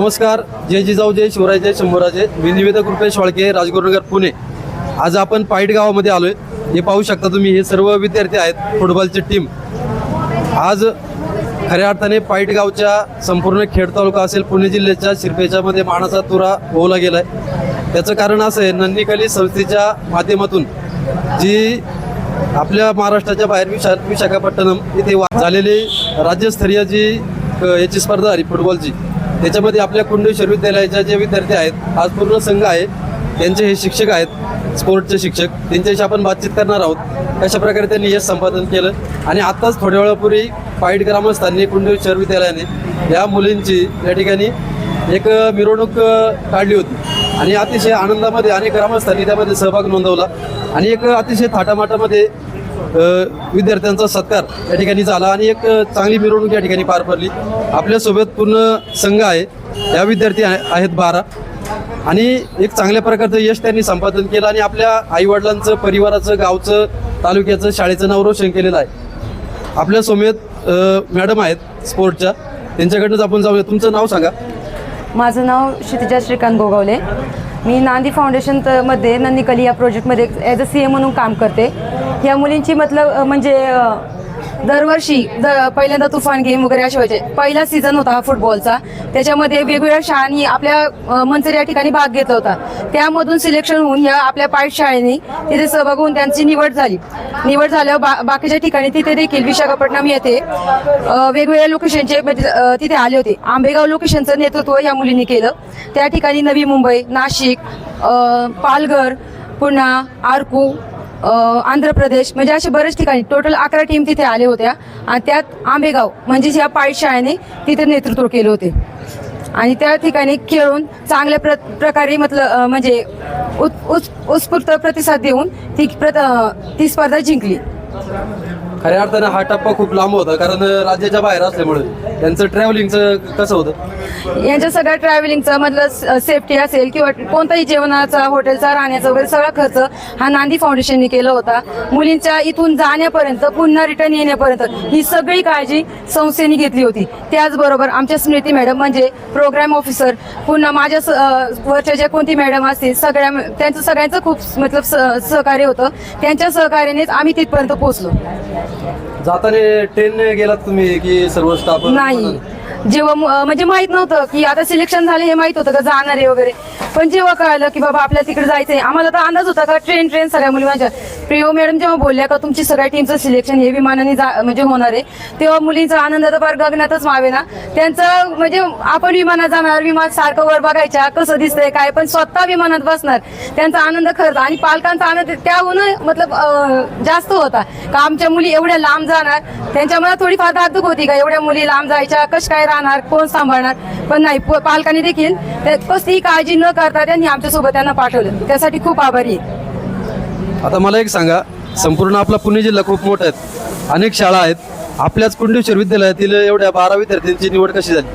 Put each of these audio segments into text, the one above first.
नमस्कार जय जिजाऊ जय शिवराय जय शंभूराजे. मी निवेदक रुपेश वाळके राजगुरुनगर पुणे. आज आपण पाईट गावामध्ये आलोय. हे पाहू शकता तुम्ही हे सर्व विद्यार्थी आहेत फुटबॉलची टीम आज खऱ्या अर्थाने पाईट गावच्या संपूर्ण खेड तालुका असेल पुणे जिल्ह्याच्या शिरपेच्यामध्ये मानाचा तुरा ओवला गेलाय. त्याचं कारण असं आहे नंदीखाली संस्थेच्या माध्यमातून जी आपल्या महाराष्ट्राच्या बाहेर विशा विशाखापट्टणम इथे वा- झालेली राज्यस्तरीय जी याची स्पर्धा आली फुटबॉलची त्याच्यामध्ये आपल्या कुंडेश्वर विद्यालयाच्या जे विद्यार्थी आहेत आज पूर्ण संघ आहे त्यांचे हे शिक्षक आहेत स्पोर्टचे शिक्षक त्यांच्याशी आपण बातचीत करणार आहोत. कशा प्रकारे त्यांनी यश संपादन केलं. आणि आत्ताच थोड्या वेळापूर्वी पाईट ग्रामस्थांनी कुंडेश्वर विद्यालयाने या मुलींची या ठिकाणी एक मिरवणूक काढली होती. आणि अतिशय आनंदामध्ये अनेक ग्रामस्थांनी त्यामध्ये सहभाग नोंदवला. आणि एक अतिशय थाटामाटामध्ये विद्यार्थ्यांचा सत्कार या ठिकाणी झाला आणि एक चांगली मिरवणूक या ठिकाणी पार पडली. आपल्यासोबत पूर्ण संघ आहे. या विद्यार्थी आहे- आहेत बारा. आणि एक चांगल्या प्रकारचं यश त्यांनी संपादन केलं आणि आपल्या आईवडिलांचं परिवाराचं गावचं तालुक्याचं शाळेचं नाव रोशन केलेलं आहे. आपल्या सोमेत मॅडम आहेत स्पोर्टच्या. त्यांच्याकडनंच आपण जाऊया. तुमचं नाव सांगा. माझं नाव क्षितिजा श्रीकांत गोगावले. मी नांदी फाउंडेशनमध्ये नंदीकली या प्रोजेक्टमध्ये ॲज अ सी ए म्हणून काम करते. या मुलींची मतलब म्हणजे दरवर्षी द पहिल्यांदा तुफान गेम वगैरे असे व्हायचे. पहिला सीझन होता हा फुटबॉलचा त्याच्यामध्ये वेगवेगळ्या शाळांनी आपल्या मंचर या ठिकाणी भाग घेतला होता. त्यामधून सिलेक्शन होऊन या आपल्या पाईट शाळेने तिथे सहभाग होऊन त्यांची निवड झाली. निवड झाल्यावर बा बाकीच्या ठिकाणी तिथे देखील विशाखापट्टणम येथे वेगवेगळ्या लोकेशनचे म्हणजे तिथे आले होते. आंबेगाव लोकेशनचं नेतृत्व या मुलींनी केलं. त्या ठिकाणी नवी मुंबई नाशिक पालघर पुन्हा आरकू आंध्र प्रदेश म्हणजे असे बरेच ठिकाणी टोटल अकरा टीम तिथे आले होत्या. आणि त्यात आंबेगाव म्हणजेच या पाठशाळेने तिथे नेतृत्व केले होते. आणि त्या ठिकाणी खेळून चांगल्या प्र प्रकारे मतल म्हणजे उत् उत् उत्स्फूर्त प्रतिसाद देऊन ती प्रत ती स्पर्धा जिंकली. खऱ्या अर्थानं हा टप्पा खूप लांब होता कारण राज्याच्या बाहेर असल्यामुळे. त्यांचं ट्रॅव्हलिंगचं कसं होतं? यांच्या सगळ्या ट्रॅव्हलिंगचा मधलं सेफ्टी असेल किंवा कोणताही जेवणाचा हॉटेलचा राहण्याचा वगैरे सगळा खर्च हा नांदी फाउंडेशनने केला होता. मुलींच्या इथून जाण्यापर्यंत पुन्हा रिटर्न येण्यापर्यंत ही सगळी काळजी संस्थेने घेतली होती. त्याचबरोबर आमच्या स्मृती मॅडम म्हणजे प्रोग्राम ऑफिसर पुन्हा माझ्या वरच्या ज्या कोणती मॅडम असतील सगळ्या त्यांचं सगळ्यांचं खूप मतलब सहकार्य होतं. त्यांच्या सहकार्यानेच आम्ही तिथपर्यंत पोहोचलो. जाताना ट्रेनने गेलात तुम्ही की सर्व स्टाफ नाही. जेव्हा म्हणजे माहीत नव्हतं की आता सिलेक्शन झाले हे माहीत होतं का जाणार आहे वगैरे. पण जेव्हा कळलं की बाबा आपल्याला तिकडे जायचंय आम्हाला तर अंदाज होता का ट्रेन ट्रेन सगळ्या मुली माझ्या प्रियो मॅडम जेव्हा बोलल्या का तुमची सगळ्या टीमचं सिलेक्शन हे विमानाने जा- म्हणजे होणार आहे तेव्हा मुलींचा आनंद तर फार गगनातच मावे ना. त्यांचं म्हणजे आपण विमानात जाणार विमान सारखं वर बघायच्या कसं दिसतंय काय पण स्वतः विमानात बसणार त्यांचा आनंद खरंच आणि पालकांचा आनंद त्याहून मतलब जास्त होता. का आमच्या मुली एवढ्या लांब जाणार त्यांच्या मला थोडीफार धाकधूक होती का एवढ्या मुली लांब जायच्या कश काय राहणार कोण सांभाळणार? पण नाही पालकांनी देखील कसलीही काळजी न करता त्यांनी आमच्यासोबत त्यांना पाठवलं. त्यासाठी खूप आभारी आहे. आता मला एक सांगा संपूर्ण आपला पुणे जिल्हा खूप मोठा आहे. अनेक शाळा आहेत. आपल्याच कुंडेश्वर विद्यालयातील एवढ्या बारा विद्यार्थ्यांची निवड कशी झाली?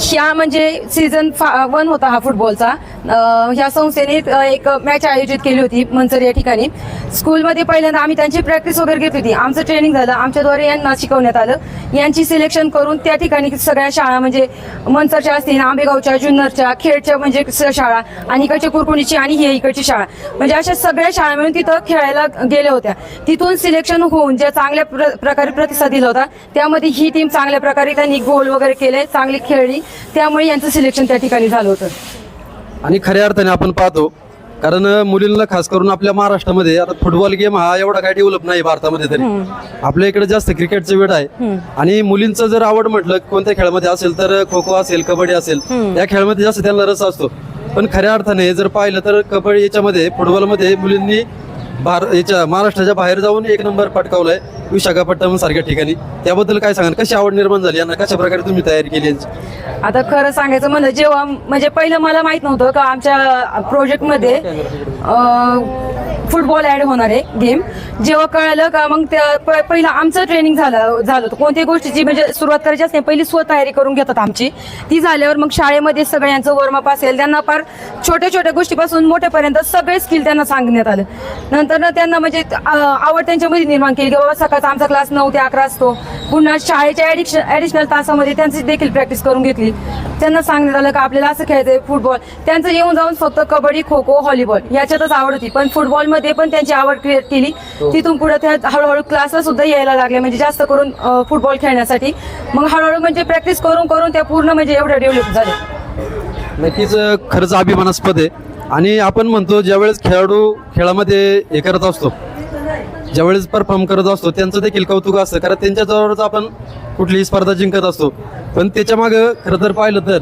ह्या म्हणजे सीझन वन होता हा फुटबॉलचा ह्या संस्थेने एक मॅच आयोजित केली होती मनसर या ठिकाणी. स्कूलमध्ये पहिल्यांदा आम्ही त्यांची प्रॅक्टिस वगैरे घेत होती. आमचं ट्रेनिंग झालं. आमच्याद्वारे यांना शिकवण्यात आलं. यांची सिलेक्शन करून त्या ठिकाणी सगळ्या शाळा म्हणजे मनसरच्या असतील आंबेगावच्या जुन्नरच्या खेडच्या म्हणजे शाळा आणि इकडच्या कुरकुणीची आणि ही इकडची शाळा. म्हणजे अशा सगळ्या शाळा मिळून तिथं खेळायला गेल्या होत्या. तिथून सिलेक्शन होऊन ज्या चांगल्या प्र- प्रकारे प्रतिसाद दिला होता त्यामध्ये ही टीम चांगल्या प्रकारे त्यांनी गोल वगैरे केले चांगली खेळली. त्यामुळे यांचं सिलेक्शन त्या ठिकाणी झालं होतं. आणि खऱ्या अर्थाने आपण पाहतो कारण मुलींना खास करून आपल्या महाराष्ट्रामध्ये आता फुटबॉल गेम हा एवढा काही डेव्हलप नाही भारतामध्ये तरी. आपल्या इकडे जास्त क्रिकेटचं वेळ आहे. आणि मुलींचं जर आवड म्हटलं कोणत्या खेळामध्ये असेल तर खो खो असेल कबड्डी असेल या खेळामध्ये जास्त त्यांना रस असतो. पण खऱ्या अर्थाने जर पाहिलं तर कबड्डी याच्यामध्ये फुटबॉलमध्ये मुलींनी भार याच्या महाराष्ट्राच्या बाहेर जाऊन एक नंबर पटकावलाय. विशाखापट्टणम सारख्या ठिकाणी. त्याबद्दल काय सांगाल? कशी आवड निर्माण झाली? यांना कशा प्रकारे तुम्ही तयारी केली यांची? आता खरं सांगायचं म्हणजे जेव्हा म्हणजे पहिलं मला माहीत नव्हतं का आमच्या प्रोजेक्टमध्ये फुटबॉल ॲड होणार आहे गेम जेव्हा कळलं का मग त्या प- पहिलं आमचं ट्रेनिंग झालं झालं होतं. कोणत्याही गोष्टीची म्हणजे सुरुवात करायची असते पहिली स्व तयारी करून घेतात आमची. ती झाल्यावर मग शाळेमध्ये सगळ्यांचं वॉर्मअप असेल त्यांना फार छोट्या छोट्या गोष्टीपासून मोठ्यापर्यंत सगळे स्किल त्यांना सांगण्यात आलं. नंतर ना त्यांना म्हणजे आवड त्यांच्यामध्ये निर्माण केली की बाबा सकाळचा आमचा क्लास नऊ ते अकरा असतो. पुन्हा शाळेच्या ॲडिक्शन ॲडिशनल तासामध्ये त्यांची देखील प्रॅक्टिस करून घेतली. त्यांना सांगण्यात आलं का आपल्याला असं खेळायचं फुटबॉल त्यांचं येऊन जाऊन फक्त कबड्डी खो खो व्हॉलीबॉल याच्यातच आवड होती. पण फुटबॉलमध्ये पण त्यांची आवड क्रिएट केली. तिथून पुढे त्या हळूहळू क्लासला सुद्धा यायला लागले म्हणजे जास्त करून फुटबॉल खेळण्यासाठी. मग हळूहळू म्हणजे प्रॅक्टिस करून करून त्या पूर्ण म्हणजे एवढ्या डेव्हलप झाले नक्कीच खरंच अभिमानास्पद आहे. आणि आपण म्हणतो ज्यावेळेस खेळाडू खेळामध्ये हे करत असतो ज्यावेळेस परफॉर्म करत असतो त्यांचं देखील कौतुक असतं. कारण त्यांच्याजवळच आपण कुठलीही स्पर्धा जिंकत असतो. पण त्याच्या मागं खरं तर पाहिलं तर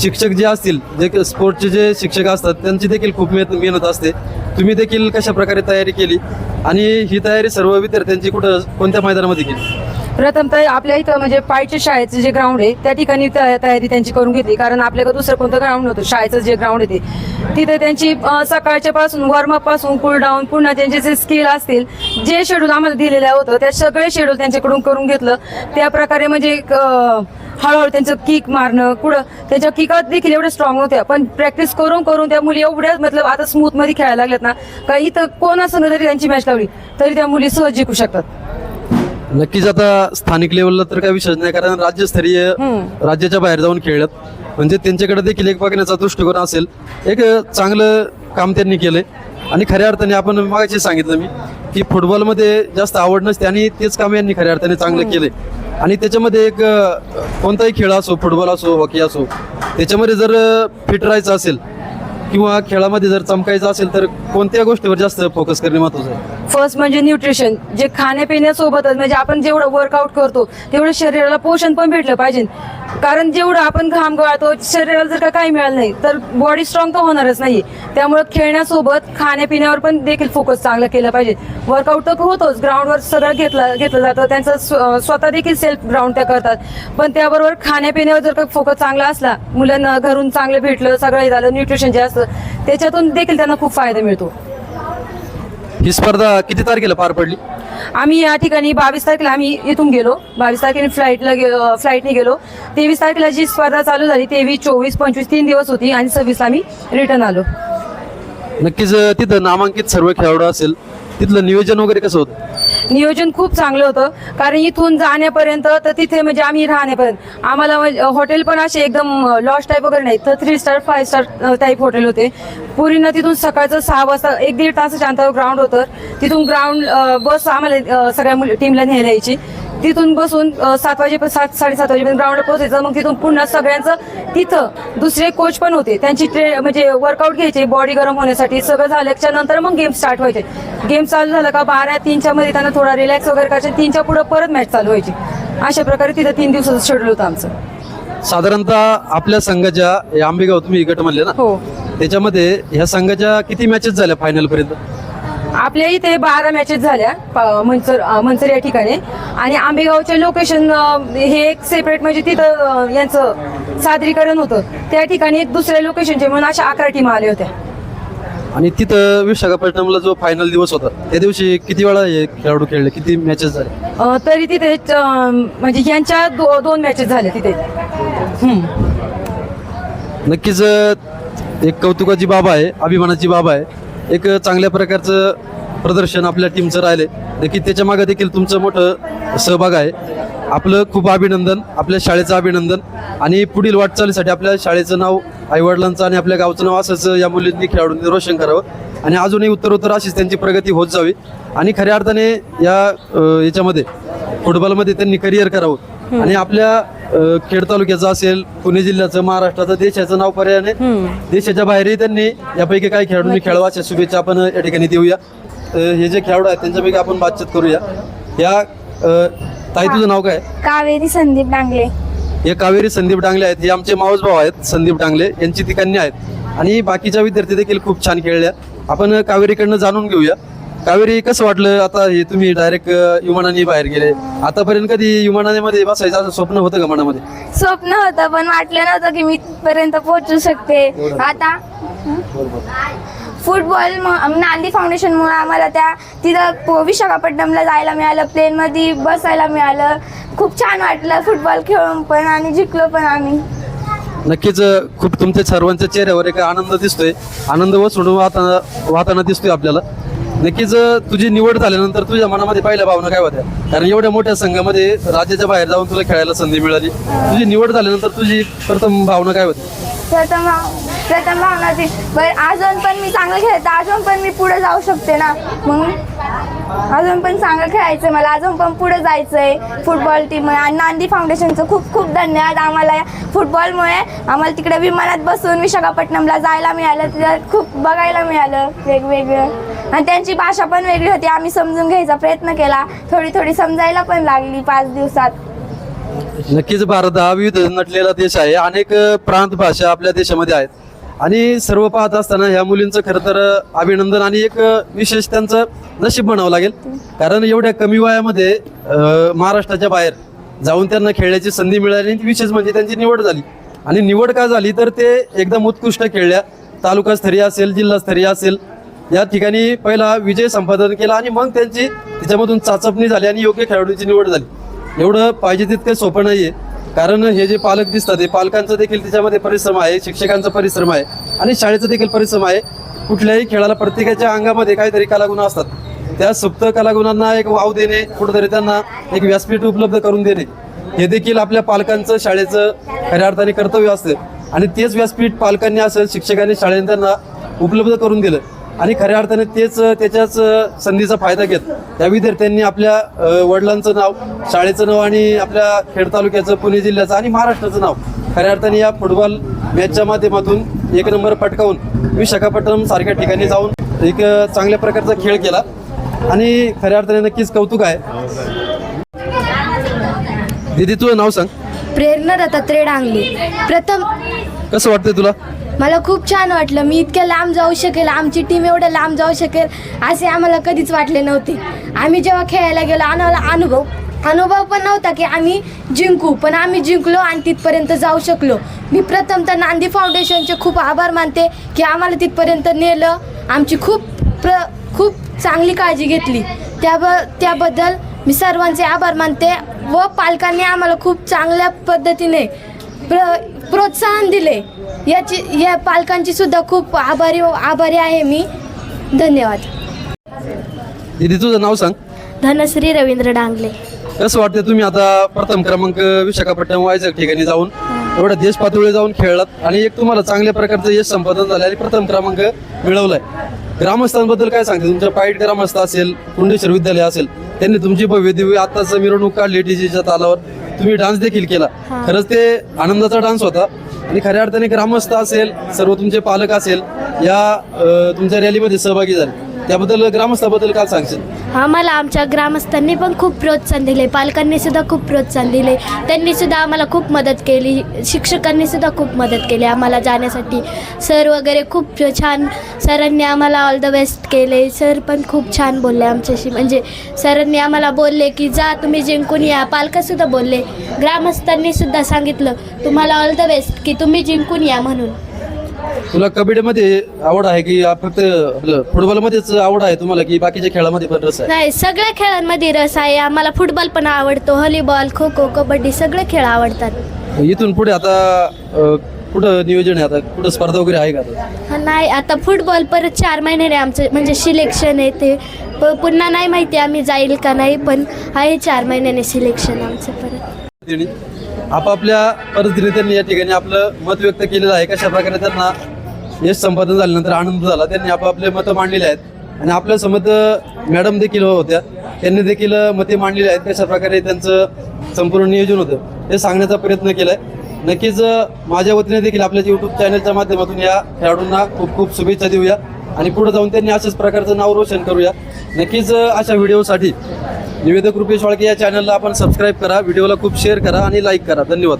शिक्षक जे असतील जे स्पोर्टचे जे शिक्षक असतात त्यांची देखील खूप मेहनत मेहनत असते. तुम्ही देखील कशा प्रकारे तयारी केली? आणि ही तयारी सर्व विद्यार्थ्यांची कुठं कोणत्या मैदानामध्ये केली? प्रथमतः आपल्या इथं म्हणजे पायच्या शाळेचं जे ग्राउंड आहे त्या ठिकाणी तया- तयारी त्यांची करून घेतली. कारण आपल्याकडे दुसरं कोणतं ग्राउंड नव्हतं. शाळेचं जे ग्राउंड आहे ते. तिथे त्यांची सकाळच्या पासून वॉर्मअपपासून कूल डाऊन पुन्हा त्यांचे जे स्किल असतील जे शेड्यूल आम्हाला दिलेलं होतं त्या सगळे शेड्यूल त्यांच्याकडून करून घेतलं. त्या प्रकारे म्हणजे एक, हळूहळू त्यांचं किक मारणं कुठं त्यांच्या किकात देखील एवढ्या स्ट्रॉंग होत्या. पण प्रॅक्टिस करून करून त्या मुली एवढ्या मतलब आता स्मूथमध्ये खेळायला लागल्यात ना का इथं कोण असं जरी त्यांची मॅच लावली तरी त्या मुली सहज जिंकू शकतात. नक्कीच आता स्थानिक लेवलला तर काही विषय नाही कारण राज्यस्तरीय राज्याच्या बाहेर जाऊन खेळत. म्हणजे त्यांच्याकडे देखील एक बघण्याचा दृष्टिकोन असेल. एक चांगलं काम त्यांनी केलंय. आणि खऱ्या अर्थाने आपण मागाशी सांगितलं मी की फुटबॉलमध्ये जास्त आवड नसते आणि तेच काम यांनी खऱ्या अर्थाने चांगलं केलंय. आणि त्याच्यामध्ये एक कोणताही खेळ असो फुटबॉल असो हॉकी असो त्याच्यामध्ये जर फिट राहायचं असेल किंवा खेळामध्ये जर चमकायचं असेल तर कोणत्या गोष्टीवर जास्त फोकस करणे महत्वाचं आहे? फर्स्ट म्हणजे न्यूट्रिशन जे खाण्यापिण्यासोबतच म्हणजे आपण जेवढं वर्कआउट करतो तेवढं शरीराला पोषण पण भेटलं पाहिजे. कारण जेवढं आपण घाम गळतो शरीराला जर का काही मिळालं नाही तर बॉडी स्ट्रॉंग तर होणारच नाही त्यामुळे खेळण्यासोबत खाण्यापिण्यावर पण देखील फोकस चांगला केला पाहिजे. वर्कआउट तर होतोच. ग्राउंडवर सगळं घेतला घेतलं जातं. त्यांचं स्व- स्वतः देखील सेल्फ ग्राउंड त्या करतात. पण त्याबरोबर खाण्यापिण्यावर जर का फोकस चांगला असला मुलांना घरून चांगलं भेटलं सगळं हे झालं न्यूट्रिशन जे असतं त्याच्यातून देखील त्यांना खूप फायदा मिळतो. ही स्पर्धा किती तारखेला पार पडली? आम्ही या ठिकाणी बावीस तारखेला आम्ही इथून गेलो. बावीस तारखेला फ्लाईटला गे फ्लाईटने गेलो. तेवीस तारखेला जी स्पर्धा चालू झाली तेवीस चोवीस पंचवीस तीन दिवस होती आणि सव्वीसला आम्ही रिटर्न आलो. नक्कीच तिथं नामांकित सर्व खेळाडू असेल तिथलं नियोजन वगैरे कसं होतं? नियोजन खूप चांगलं होतं. कारण इथून जाण्यापर्यंत तर तिथे म्हणजे आम्ही राहण्यापर्यंत. आम्हाला म्हणजे हॉटेल पण असे एकदम लॉज टाईप वगैरे नाही तर three star five star type hotel होते. पुरीनं तिथून सकाळचं सहा वाजता एक दीड तासाच्या अंतरावर ग्राउंड होतं. तिथून ग्राउंड बस आम्हाला अ, सगळ्या मुली टीमला न्यायला यायची. तिथून बसून सात वाजेपर्यंत सात साडेसात वाजेपर्यंत ग्राउंडला पोहोचायचं. मग तिथून पुन्हा सगळ्यांचं तिथं दुसरे कोच पण होते. त्यांची ट्रे म्हणजे वर्कआउट घ्यायचे बॉडी गरम होण्यासाठी सगळं झाल्याच्यानंतर मग गेम स्टार्ट व्हायचे. गेम चालू झालं का बारा तीनच्या मध्ये त्यांना थोडा रिलॅक्स वगैरे करायचे तीनच्या पुढे परत मॅच चालू व्हायची. अशा प्रकारे तिथं तीन दिवसाचं शेड्यूल होतं आमचं. साधारणतः आपल्या संघाच्या आंबेगाव तुम्ही गट म्हणले ना? हो. त्याच्यामध्ये ह्या संघाच्या किती मॅचेस झाल्या फायनल पर्यंत? आपल्या इथे बारा मॅचेस झाल्या प- मंचर या ठिकाणी. आणि आंबेगावचे लोकेशन हे एक सेपरेट म्हणजे तिथं यांचं सादरीकरण होतं. त्या ठिकाणी एक दुसऱ्या लोकेशनचे म्हणून अशा अकरा टीम आल्या होत्या. आणि तिथं विशाखापट्टणमला जो फायनल दिवस होता त्या दिवशी किती वेळा हे खेळाडू खेळले? किती मॅचेस झाले? तरी तिथे म्हणजे यांच्या दो, दोन मॅचेस झाल्या तिथे. नक्कीच एक कौतुकाची बाब आहे अभिमानाची बाब आहे. एक चांगल्या प्रकारचं प्रदर्शन आपल्या टीमचं राहिले नक्की त्याच्यामागे देखील तुमचं मोठं सहभाग आहे. आपलं खूप अभिनंदन आपल्या शाळेचं अभिनंदन आणि पुढील वाटचालीसाठी आपल्या शाळेचं नाव आईवडिलांचं आणि आपल्या गावचं नाव असंच या मुलींनी खेळाडूंनी रोशन करावं. आणि अजूनही उत्तरोत्तर अशीच त्यांची प्रगती होत जावी. आणि खऱ्या अर्थाने या याच्यामध्ये फुटबॉलमध्ये त्यांनी करिअर करावं. आणि आपल्या अ, खेड तालुक्याचं असेल पुणे जिल्ह्याचं महाराष्ट्राचं देशाचं नाव पर्यायाने देशाच्या बाहेरही त्यांनी यापैकी काही खेळाडूंनी खेळावा अशा शुभेच्छा आपण या ठिकाणी देऊया. अ, हे जे खेळाडू आहेत त्यांच्यापैकी आपण बातचीत करूया. या अ, ताई तुझं नाव काय? कावेरी संदीप डांगले. हे कावेरी संदीप डांगले आहेत. हे आमचे मावस भाऊ आहेत संदीप डांगले. यांची ती कन्या आहेत. आणि बाकीच्या विद्यार्थी देखील खूप छान खेळल्या. आपण कावेरीकडनं जाणून घेऊया. कावेरी कसं वाटलं? आता हे तुम्ही डायरेक्ट विमानाने बाहेर गेले. आतापर्यंत कधी विमानाने मध्ये बसायचं असं स्वप्न होतं का मनामध्ये? स्वप्न होतं पण वाटलं नव्हतं की मी पर्यंत पोहोचू शकते. आता फुटबॉल म- नांदी फाउंडेशनमुळे आम्हाला त्या तिथं पो- विशाखापट्टणमला जायला मिळालं प्लेनमध्ये बसायला मिळालं. खूप छान वाटलं फुटबॉल खेळून पण आणि जिंकलो पण आम्ही. नक्कीच अ, खूप तुमच्या सर्वांच्या चेहऱ्यावर एक आनंद दिसतोय. आनंद व सोडून वाहताना वाहताना दिसतोय आपल्याला. नक्कीच तुझी निवड झाल्यानंतर तुझ्या मनामध्ये पहिल्या भावना काय होत्या? कारण एवढ्या मोठ्या संघामध्ये राज्याच्या बाहेर जाऊन तुला खेळायला संधी मिळाली. तुझी निवड झाल्यानंतर तुझी प्रथम भावना काय होती? प्रथम प्रथम भावना ती बरं अजून पण मी चांगलं खेळते अजून पण मी पुढे जाऊ शकते ना? मग अजून पण चांगलं खेळायचं मला अजून पण पुढे जायचं आहे फुटबॉल टीम आणि नांदी फाउंडेशनचं खूप खूप धन्यवाद आम्हाला या फुटबॉलमुळे आम्हाला तिकडे विमानात बसून विशाखापट्टणमला जायला मिळालं तिथं खूप बघायला मिळालं वेगवेगळं. आणि त्यांची भाषा पण वेगळी होती. आम्ही समजून घ्यायचा प्रयत्न केला. थोडी थोडी समजायला पण लागली पाच दिवसात. नक्कीच भारत हा विविध नटलेला देश आहे. अनेक प्रांत भाषा आपल्या देशामध्ये आहेत. आणि सर्व पाहत असताना ह्या मुलींचं खरं तर अभिनंदन आणि एक विशेष त्यांचं नशीब म्हणावं लागेल. कारण एवढ्या कमी वयामध्ये महाराष्ट्राच्या बाहेर जाऊन त्यांना खेळण्याची संधी मिळाली आणि विशेष म्हणजे त्यांची निवड झाली. आणि निवड का झाली तर ते एकदम उत्कृष्ट खेळल्या. तालुकास्तरीय असेल जिल्हास्तरीय असेल या ठिकाणी पहिला विजय संपादन केला आणि मग त्यांची त्याच्यामधून चाचपणी झाली आणि योग्य खेळाडूंची निवड झाली. एवढं पाहिजे तितकं सोपं नाहीये. कारण हे जे पालक दिसतात हे पालकांचा देखील त्याच्यामध्ये परिश्रम आहे शिक्षकांचा परिश्रम आहे आणि शाळेचा देखील परिश्रम आहे. कुठल्याही खेळाला प्रत्येकाच्या अंगामध्ये काहीतरी कलागुण असतात. त्या सुप्त कलागुणांना एक वाव देणे कुठेतरी त्यांना एक व्यासपीठ उपलब्ध करून देणे हे देखील आपल्या पालकांचं शाळेचं खऱ्या अर्थाने कर्तव्य असतं. आणि तेच व्यासपीठ पालकांनी असं शिक्षकांनी शाळेने त्यांना उपलब्ध करून दिलं. आणि खऱ्या अर्थाने तेच त्याच्याच संधीचा फायदा घेत. त्या विद्यार्थ्यांनी आपल्या वडिलांचं नाव शाळेचं नाव आणि आपल्या खेड तालुक्याचं पुणे जिल्ह्याचं आणि महाराष्ट्राचं नाव खऱ्या अर्थाने या फुटबॉल मॅचच्या माध्यमातून एक नंबर पटकावून विशाखापट्टणम सारख्या ठिकाणी जाऊन एक चांगल्या प्रकारचा खेळ केला. आणि खऱ्या अर्थाने नक्कीच कौतुक आहे. दीदी तुझं नाव सांग. प्रेरणा दत्तात्रय डांगले प्रथम कसं वाटतंय तुला? मला खूप छान वाटलं. मी इतक्या लांब जाऊ शकेल आमची टीम एवढं लांब जाऊ शकेल असे आम्हाला कधीच वाटले नव्हते. आम्ही जेव्हा खेळायला गेलो आम्हाला अनुभव अनुभव पण नव्हता की आम्ही जिंकू पण आम्ही जिंकलो आणि तिथपर्यंत जाऊ शकलो. मी प्रथमतः नांदी फाउंडेशनचे खूप आभार मानते की आम्हाला तिथपर्यंत नेलं. आमची खूप प्र खूप चांगली काळजी घेतली. त्याब त्याबद्दल मी सर्वांचे आभार मानते व पालकांनी आम्हाला खूप चांगल्या पद्धतीने प्र प्रोत्साहन दिले. याची या पालकांची सुद्धा खूप आभारी आभारी आहे मी. धन्यवाद. दीदी तुझं नाव सांग. धनश्री रवींद्र डांगले. कसं वाटतं तुम्ही आता प्रथम क्रमांक विशाखापट्टणम व्हायच्या ठिकाणी जाऊन एवढ्या देश पातळीवर जाऊन खेळलात आणि एक तुम्हाला चांगल्या प्रकारचं यश संपादन झालं आणि प्रथम क्रमांक मिळवलाय. ग्रामस्थांबद्दल काय सांगते? तुमच्या पाईट ग्रामस्थ असेल कुंडेश्वर विद्यालय असेल त्यांनी तुमची भव्य दिव्य आत्ताच मिरवणूक काढली डीजेच्या तालावर. तुम्ही डान्स देखील केला. खरंच ते आनंदाचा डान्स होता. आणि खऱ्या अर्थाने ग्रामस्थ असेल सर्व तुमचे पालक असेल या तुमच्या रॅलीमध्ये सहभागी झाले. त्याबद्दल ग्रामस्थाबद्दल काय सांगशील? आम्हाला आमच्या ग्रामस्थांनी पण खूप प्रोत्साहन दिले. पालकांनी सुद्धा खूप प्रोत्साहन दिले. त्यांनी सुद्धा आम्हाला खूप मदत केली. शिक्षकांनी सुद्धा खूप मदत केली आम्हाला जाण्यासाठी. सर वगैरे खूप छान सरांनी आम्हाला ऑल द बेस्ट केले. सर पण खूप छान बोलले आमच्याशी. म्हणजे सरांनी आम्हाला बोलले की जा तुम्ही जिंकून या. पालकंसुद्धा बोलले. ग्रामस्थांनी सुद्धा सांगितलं तुम्हाला ऑल द बेस्ट की तुम्ही जिंकून या म्हणून. तुला कबड्डीमध्ये आवड आहे की फक्त आपलं फुटबॉलमध्येच आवड आहे तुम्हाला की बाकीच्या खेळामध्ये पण रस आहे? नाही सगळ्या खेळांमध्ये रस आहे. आम्हाला फुटबॉल पण आवडतो. व्हॉलीबॉल खो खो कबड्डी सगळे खेळ आवडतात. इथून पुढे आता अं, कुठं नियोजन आहे? आता कुठं स्पर्धा वगैरे आहे का आता? नाही आता फुटबॉल परत चार महिन्याने आमचं म्हणजे सिलेक्शन आहे ते. प- पुन्हा नाही माहिती आम्ही जाईल का नाही पण आहे चार महिन्याने सिलेक्शन आमचं परत. आपापल्या पद्धतीने त्यांनी या ठिकाणी आपलं मत व्यक्त केलेलं आहे. कशा प्रकारे त्यांना यश संपादन झाल्यानंतर आनंद झाला त्यांनी आपापले मतं मांडलेले आहेत. आणि आपल्या मॅडम देखील होत्या. त्यांनी देखील मते मांडलेली आहेत. कशा प्रकारे त्यांचं संपूर्ण नियोजन होतं हे सांगण्याचा प्रयत्न केलाय. नक्कीच माझ्या वतीने देखील आपल्या यूट्यूब चॅनलच्या माध्यमातून या खेळाडूंना खूप खूप शुभेच्छा देऊया. आणि पुढे जाऊन त्यांनी अशाच प्रकारचं नाव रोशन करूया. नक्कीच अशा व्हिडिओसाठी निवेदक रुपेश वाळके या चॅनलला आपण सबस्क्राईब करा व्हिडिओला खूप शेअर करा आणि लाईक करा. धन्यवाद.